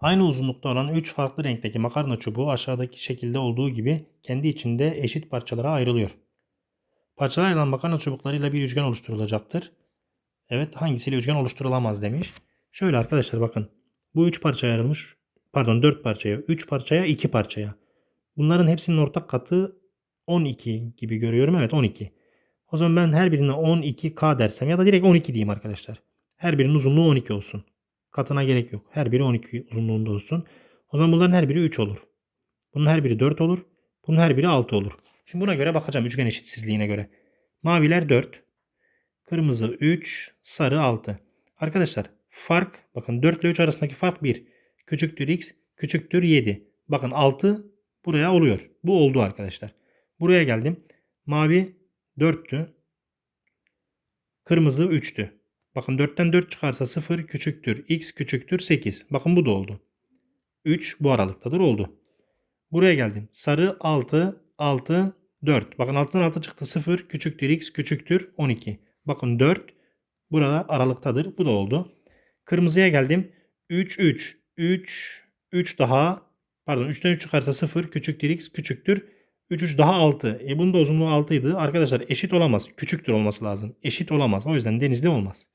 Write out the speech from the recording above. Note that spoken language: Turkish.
Aynı uzunlukta olan 3 farklı renkteki makarna çubuğu aşağıdaki şekilde olduğu gibi kendi içinde eşit parçalara ayrılıyor. Parçalar ayrılan makarna çubuklarıyla bir üçgen oluşturulacaktır. Evet hangisiyle üçgen oluşturulamaz demiş. Şöyle arkadaşlar bakın. Bu 3 parçaya ayrılmış. Pardon 4 parçaya. 3 parçaya 2 parçaya. Bunların hepsinin ortak katı 12 gibi görüyorum. Evet 12. O zaman ben her birine 12K dersem ya da direkt 12 diyeyim arkadaşlar. Her birinin uzunluğu 12 olsun. Katına gerek yok. Her biri 12 uzunluğunda olsun. O zaman bunların her biri 3 olur. Bunun her biri 4 olur. Bunun her biri 6 olur. Şimdi buna göre bakacağım üçgen eşitsizliğine göre. Maviler 4. Kırmızı 3. Sarı 6. Arkadaşlar fark bakın 4 ile 3 arasındaki fark 1. Küçüktür x küçüktür 7. Bakın 6 buraya oluyor. Bu oldu arkadaşlar. Buraya geldim. Mavi 4'tü. Kırmızı 3'tü. Bakın 4'ten 4 çıkarsa 0 küçüktür. X küçüktür 8. Bakın bu da oldu. 3 bu aralıktadır oldu. Buraya geldim. Sarı 6, 6, 4. Bakın 6'dan 6 çıktı 0 küçüktür. X küçüktür 12. Bakın 4 burada aralıktadır. Bu da oldu. Kırmızıya geldim. 3, 3, 3, 3 daha pardon 3'ten 3 çıkarsa 0 küçüktür X küçüktür 3 3 daha 6. E bunun da uzunluğu 6 idi. Arkadaşlar eşit olamaz. Küçüktür olması lazım. Eşit olamaz. O yüzden denizli olmaz.